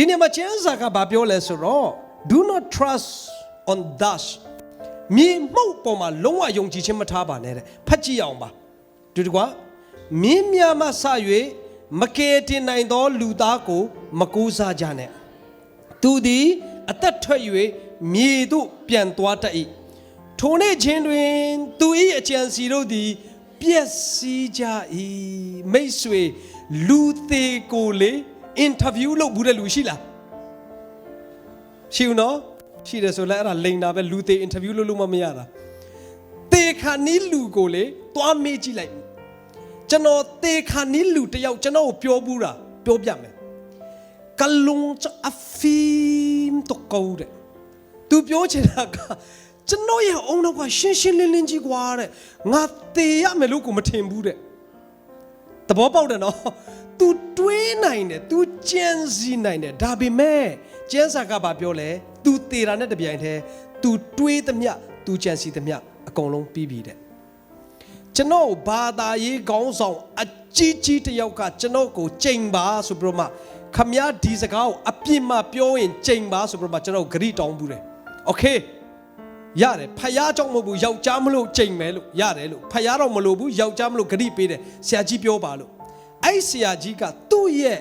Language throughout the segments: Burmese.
ဒီနေ့မှာကျမ်းစာကဘာပြောလဲဆိုတော့ do not trust on dash မြေမှုတ်ပေါ်မှာလုံးဝယုံကြည်ခြင်းမထားပါနဲ့တဲ့ဖတ်ကြည့်အောင်ပါဒီတကွာမင်းများမှဆ၍မကယ်တင်နိုင်သော လူသားကိုမကူစားကြနဲ့သူသည်အသက်ထွက်၍မြေသို့ပြန်သွားတတ်၏ထိုနေ့ချင်းတွင် သူ၏အကြံစီတို့သည်ပျက်စီးကြ၏မိတ်ဆွေလူသေးကိုလေ အင်တာဗျူးလုပ်ဘူးတဲ့လူရှိလားရှိဦးနော်ရှိတယ်ဆိုလဲအဲ့ဒါလိန်တာပဲလူသေးအင်တာဗျူးလုပ်လို့မမရတာတေခါနီးလူကိုလေသွားမေးကြည့်လိုက်ကျွန်တော်တေခါနီးလူတယောက်ကျွန်တော်ကိုပြောဘူးတာပြောပြမယ်ကလုံချအဖီမ်တော့ကောတဲ့သူပြောချင်တာကကျွန်တော်ရဲ့အုံနောက်ကရှင်းရှင်းလင်းလင်းကြီးကွာတဲ့ငါတေရမယ်လို့ကိုမထင်ဘူးတဲ့သဘောပေါက်တယ်နော် तू တွေးနိုင်တယ် तू ကြံစည်နိုင်တယ်ဒါပေမဲ့ကျမ်းစာကဘာပြောလဲ तू တေတာနဲ့တပြိုင်တည်း तू တွေးသမျှ तू ကြံစည်သမျှအကုန်လုံးပြီးပြီတဲ့ကျွန်တော်ဘာသာရေးခေါင်းဆောင်အကြီးကြီးတယောက်ကကျွန်တော်ကိုချိန်ပါဆိုပြီးတော့မှခမည်းဒီစကားကိုအပြစ်မှပြောရင်ချိန်ပါဆိုပြီးတော့မှကျွန်တော်ဂရီတောင်းဘူးတယ်။ Okay ရတယ်ဖယားကြောင့်မဟုတ်ဘူးယောက်ျားမလို့ချိန်မယ်လို့ရတယ်လို့ဖယားတော့မလို့ဘူးယောက်ျားမလို့ဂရီပေးတယ်ဆရာကြီးပြောပါလို့ အဲ့ဆရာကြီးကသူ့ရဲ့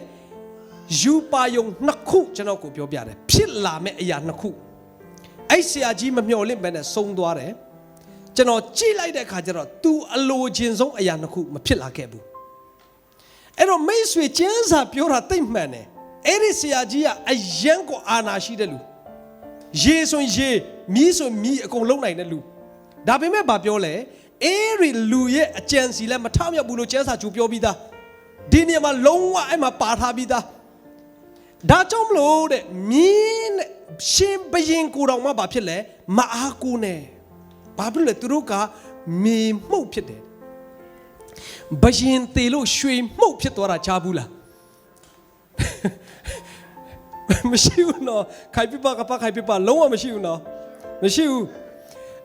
ယူပါယုံနှစ်ခုကျွန်တော်ကိုပြောပြတယ်ဖြစ်လာမဲ့အရာနှစ်ခုအဲ့ဆရာကြီးမမျှော်လင့်ပဲနဲ့ဆုံးသွားတယ်ကျွန်တော်ကြည့်လိုက်တဲ့အခါကျတော့ तू အလိုချင်ဆုံးအရာနှစ်ခုမဖြစ်လာခဲ့ဘူးအဲ့တော့မိတ်ဆွေကျမ်းစာပြောတာသိမ့်မှန်တယ်အဲ့ဒီဆရာကြီးကအယံကိုအာနာရှိတဲ့လူရေဆိုရင်ရေမီးဆိုရင်မီးအကုန်လုံးနိုင်တဲ့လူဒါပေမဲ့ဗာပြောလဲအေးရီလူရဲ့အကြံစီလဲမထမြောက်ဘူးလို့ကျမ်းစာကြိုပြောပြီးသား ဒီနေရာမှာလုံးဝအဲ့မှာပါထားပြီးသားဒါကြောင့်မလို့တဲ့မင်းနဲ့ရှင်ဘရင်ကိုတော်မှဘာဖြစ်လဲမအားကိုနဲ့ဘာဖြစ်လို့လဲသူတို့ကမြေမှုတ်ဖြစ်တယ်ဘရင်တေလို့ရွှေမှုတ်ဖြစ်သွားတာကြားဘူးလားမရှိဘူးနော်ခိုင်ပြပကပခိုင်ပြပလုံးဝမရှိဘူးနော်မရှိဘူး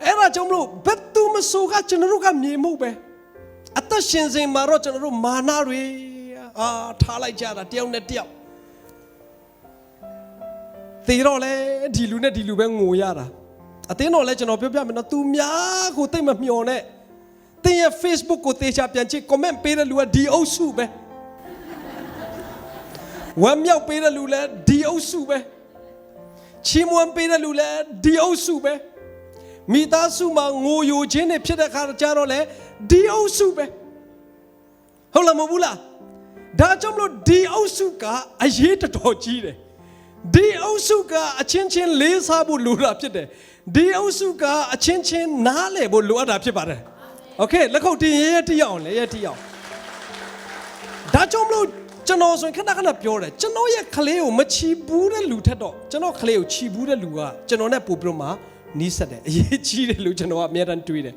အဲ့ဒါကြောင့်မလို့ဘယ်သူမဆိုကကျွန်တော်တို့ကမြေမှုပဲအသက်ရှင်စဉ်မှာတော့ကျွန်တော်တို့မာနတွေ အာထားလိုက်ကြတာတယောက်နဲ့တယောက်သေတော့လေဒီလူနဲ့ဒီလူပဲငိုရတာအတင်းတော့လဲကျွန်တော်ပြောပြမယ်နော်သူများကိုတိတ်မမျှော်နဲ့တင်းရဲ့ Facebook ကိုသေချာပြန်ကြည့် comment ပေးတဲ့လူကဒီအုပ်စုပဲဝမ်းမြောက်ပေးတဲ့လူလဲဒီအုပ်စုပဲချီးမွမ်းပေးတဲ့လူလဲဒီအုပ်စုပဲမိသားစုမှာငိုယိုခြင်းတွေဖြစ်တဲ့ခါကျတော့လဲဒီအုပ်စုပဲဟုတ်လားမဟုတ်ဘူးလား ဒါကြောင့်မလို့ဒီအုပ်စုကအရေးတော်တော်ကြီးတယ်ဒီအုပ်စုကအချင်းချင်းလေးစားဖို့လိုတာဖြစ်တယ်ဒီအုပ်စုကအချင်းချင်းနားလည်ဖို့လိုအပ်တာဖြစ်ပါတယ်โอเคလက်ခုပ်တင်ရဲရဲတိရအောင်လေရဲတိရအောင် ဒါကြောင့်မလို့ကျွန်တော်ဆိုရင်ခဏခဏပြောတယ်ကျွန်တော်ရဲ့ကလေးကိုမချီဘူးတဲ့လူထက်တော့ကျွန်တော်ကလေးကိုချီဘူးတဲ့လူကကျွန်တော်နဲ့ပို့ပြီးတော့မှနီးစပ်တယ်အရေးကြီးတယ်လို့ကျွန်တော်ကအများတန်းတွေးတယ်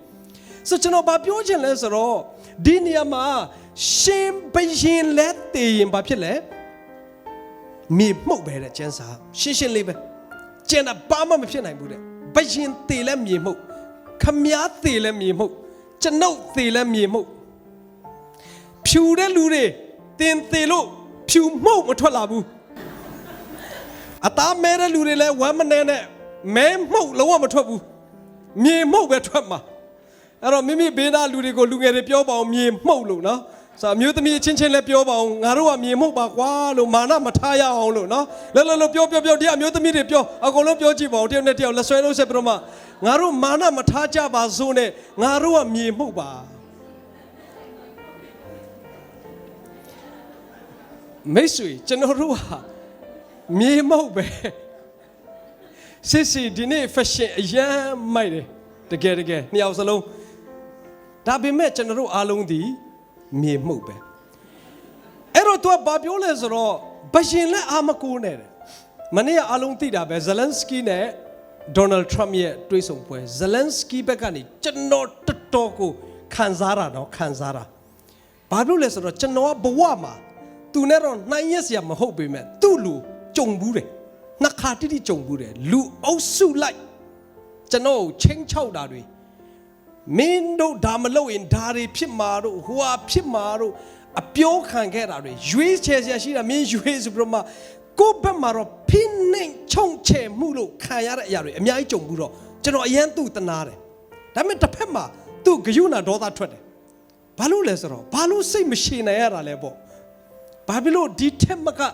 ဆိုကျွန်တော်ဘာပြောချင်လဲဆိုတော့ ဒီနေရာမှာရှင်ဘရင်လက်တည်ရင်ဘာဖြစ်လဲမြေမှုတ်ပဲတဲ့ကျန်းစာရှင်းရှင်းလေးပဲကျန်တာဘာမှမဖြစ်နိုင်ဘူးတဲ့ဘရင်တည်လဲမြေမှုတ်ခမားတည်လဲမြေမှုတ်ကျွန်ုပ်တည်လဲမြေမှုတ်ဖြူတဲ့လူတွေတင်သေးလို့ဖြူမှုတ်မထွက်လာဘူးအသားမဲတဲ့လူတွေလည်းဝမ်းမနေနဲ့မဲမှုတ်လုံးဝမထွက်ဘူးမြေမှုတ်ပဲထွက်မှာ အဲ့တော့မိမိဘေးသားလူတွေကိုလူငယ်တွေပြောပါအောင်မြေမှုတ်လို့နော်ဆိုတော့အမျိုးသမီးအချင်းချင်းလည်းပြောပါအောင်ငါတို့ကမြေမှုတ်ပါကွာလို့မာနမထားရအောင်လို့နော်လောလောလောပြောပြောပြောဒီအမျိုးသမီးတွေပြောအကုန်လုံးပြောကြည့်ပါအောင်တယောက်နဲ့တယောက်လက်ဆွဲလို့ဆက်ပြီးတော့မှငါတို့မာနမထားကြပါစို့နဲ့ငါတို့ကမြေမှုတ်ပါမိတ်ဆွေကျွန်တော်တို့ဟာမြေမဟုတ်ပဲစစ်စီဒီနေ့ fashion အရန်မိုက်တယ်တကယ်တကယ်နှစ်ယောက်စလုံး ဒါပေမဲ့ကျွန်တော်တို့အားလုံးဒီမြေမှုတ်ပဲအဲ့တော့သူကဘာပြောလဲဆိုတော့ဘရှင်လက်အာမကိုနဲ့တဲ့မနေ့ကအားလုံးသိတာပဲဇလန်စကီနဲ့ဒေါ်နယ်ထရမ့်ရဲ့တွေ့ဆုံပွဲဇလန်စကီဘက်ကနေကျွန်တော်တော်တော်ကိုခံစားတာတော့ခံစားတာဘာလို့လဲဆိုတော့ကျွန်တော်ကဘဝမှာသူနဲ့တော့နှိုင်းရက်စရာမဟုတ်ပေမဲ့သူ့လူကြုံဘူးတယ်နှစ်ခါတိတိကြုံဘူးတယ်လူအုပ်စုလိုက်ကျွန်တော်ကိုချင်းချောက်တာတွေ မင်းတို့ဒါမလုပ်ရင်ဒါတွေဖြစ်မှာတို့ဟိုဟာဖြစ်မှာတို့အပြောခံခဲ့တာတွေရွေးချယ်စရာရှိတာမင်းရွေးဆိုပြီးတော့မှကိုယ့်ဘက်မှာတော့ဖိနှိမ်ချုံချယ်မှုလို့ခံရတဲ့အရာတွေအများကြီးကြုံပြီးတော့ကျွန်တော်အရန်သူ့တနာတယ်ဒါပေမဲ့တစ်ဖက်မှာသူ့ဂယုဏဒေါသထွက်တယ်ဘာလို့လဲဆိုတော့ဘာလို့စိတ်မရှည်နိုင်ရတာလဲပေါ့ဘာဖြစ်လို့ဒီထက်မကဉာ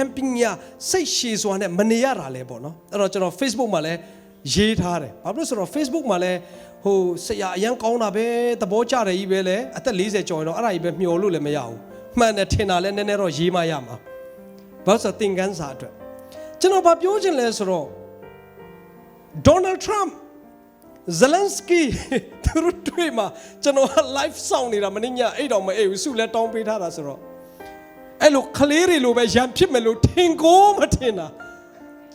ဏ်ပညာစိတ်ရှည်စွာနဲ့မနေရတာလဲပေါ့နော်အဲ့တော့ကျွန်တော် Facebook မှာလည်း ရေးထားတယ်ဘာဖြစ်လို့ဆိုတော့ Facebook မှာလည်းဟိုဆရာအရန်ကောင်းတာပဲသဘောကျတယ်ကြီးပဲလေအသက်40ကျော်ရင်တော့အဲ့ဒါကြီးပဲမျှော်လို့လည်းမရဘူးမှန်တယ်ထင်တာလည်းနည်းနည်းတော့ရေးမရမှာဘာလို့ဆိုသင်ခန်းစာအတွက်ကျွန်တော်ဗာပြောချင်လဲဆိုတော့ဒေါ်နယ်ထရမ့်ဇလန်စကီသူတို့တွေ့မှာကျွန်တော်က live စောင့်နေတာမင်းညအဲ့တော့မအေးဘူးစုလဲတောင်းပေးထားတာဆိုတော့အဲ့လိုကလေးတွေလိုပဲရံဖြစ်မယ်လို့ထင်ကိုမထင်တာ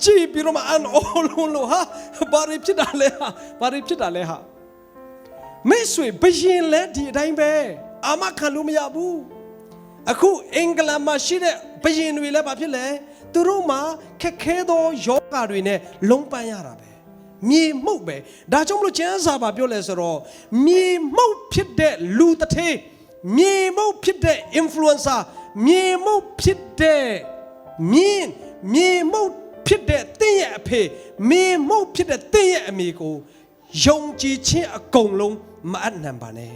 ကြည့်ပြီးတော့မှအန်အောလုံးလို့ဟာဘာတွေဖြစ်တာလဲဟာဘာတွေဖြစ်တာလဲဟာမိတ်ဆွေဘယင်လဲဒီအတိုင်းပဲအာမခံလို့မရဘူးအခုအင်္ဂလန်မှာရှိတဲ့ဘယင်တွေလည်းဘာဖြစ်လဲသူတို့မှာခက်ခဲသောယောဂတွေနဲ့လုံးပန်းရတာပဲမြေမှုတ်ပဲဒါကြောင့်မလို့ကျမ်းစာပါပြောလဲဆိုတော့မြေမှုတ်ဖြစ်တဲ့လူတစ်ထေးမြေမှုတ်ဖြစ်တဲ့ influencer မြေမှုတ်ဖြစ်တဲ့မြင်းမြေမှုတ် ဖြစ်တဲ့တင်းရဲ့အဖေမြေမှုတ်ဖြစ်တဲ့တင်းရဲ့အမေကိုယုံကြည်ခြင်းအကုန်လုံးမအပ်နံပါနဲ့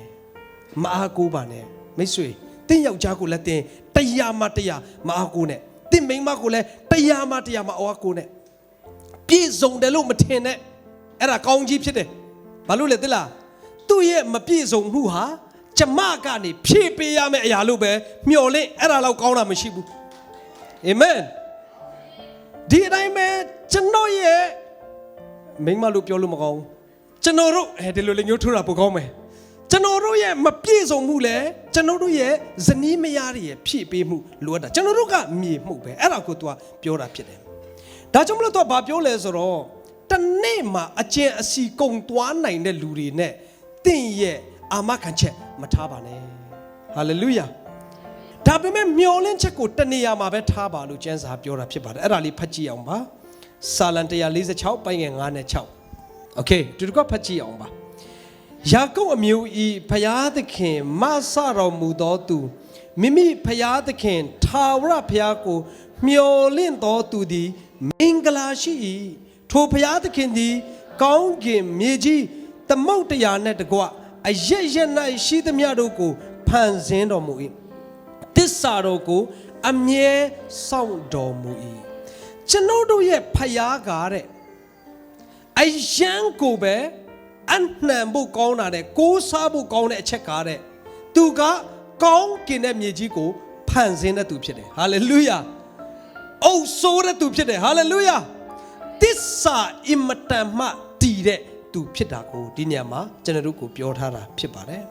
မအားကိုးပါနဲ့မိတ်ဆွေတင့်ယောက်ျားကိုလည်းတင်တရားမှတရားမအားကိုးနဲ့တင့်မိန်းမကိုလည်းတရားမှတရားမအားကိုးနဲ့ပြည့်စုံတယ်လို့မထင်နဲ့အဲ့ဒါကောင်းကြီးဖြစ်တယ်ဘာလို့လဲသိလားသူ့ရဲ့မပြည့်စုံမှုဟာကျမကနေဖြည့်ပေးရမယ့်အရာလို့ပဲမျှော်လင့်အဲ့ဒါတော့ကောင်းတာမရှိဘူးအာမင် ဒီအတိုင်းပဲကျွန်တော်ရဲ့မိန်းမလို့ပြောလို့မကောင်းဘူးကျွန်တော်တို့အဲဒီလိုလေးညှို့ထိုးတာပိုကောင်းမယ်ကျွန်တော်တို့ရဲ့မပြည့်စုံမှုလဲကျွန်တော်တို့ရဲ့ဇနီးမယားတွေရဲ့ဖြည့်ပေးမှုလိုအပ်တာကျွန်တော်တို့ကမြေမှုပဲအဲ့ဒါကိုသူကပြောတာဖြစ်တယ်ဒါကြောင့်မလို့သူကဘာပြောလဲဆိုတော့တနေ့မှာအကျင့်အစီကုံသွားနိုင်တဲ့လူတွေနဲ့တင့်ရဲ့အာမခံချက်မထားပါနဲ့ဟာလေလုယာ ဒါပေမဲ့မျောလင်းချက်ကိုတနေရာမှာပဲထားပါလို့ကျမ်းစာပြောတာဖြစ်ပါတယ်အဲ့ဒါလေးဖတ်ကြည့်အောင်ပါစာလံ146ပိုင်းငယ်9နဲ့6โอเคဒီတစ်ခါဖတ်ကြည့်အောင်ပါ ယာကုပ်အမျိုးဤဖျားသခင်မဆတော်မူသောသူမိမိဖျားသခင်ထာဝရဖျားကိုမျှော်လင့်သောသူသည်မင်္ဂလာရှိ၏ထိုဖျားသခင်သည် ကောင်းကင်မြေကြီးသမုတ်တရားနှင့်တကွအရရ၌ရှိသမျှတို့ကိုဖန်ဆင်းတော်မူ၏ တစ္ဆာတော်ကိုအမြဲစောင့်တော်မူ၏ကျွန်ုပ်တို့ရဲ့ဖျားကားတဲ့အယံကိုပဲအနှံဖို့ကောင်းတာတဲ့ကိုးစားဖို့ကောင်းတဲ့အချက်ကားတဲ့သူကကောင်းကင်တဲ့မြေကြီးကိုဖန်ဆင်းတဲ့သူဖြစ်တယ်ဟာလေလုယာအုပ်ဆိုးတဲ့သူဖြစ်တယ်ဟာလေလုယာတစ္ဆာအင်မတန်မှတည်တဲ့သူဖြစ်တာကိုဒီညမှာကျွန်တော်တို့ကိုပြောထားတာဖြစ်ပါတယ်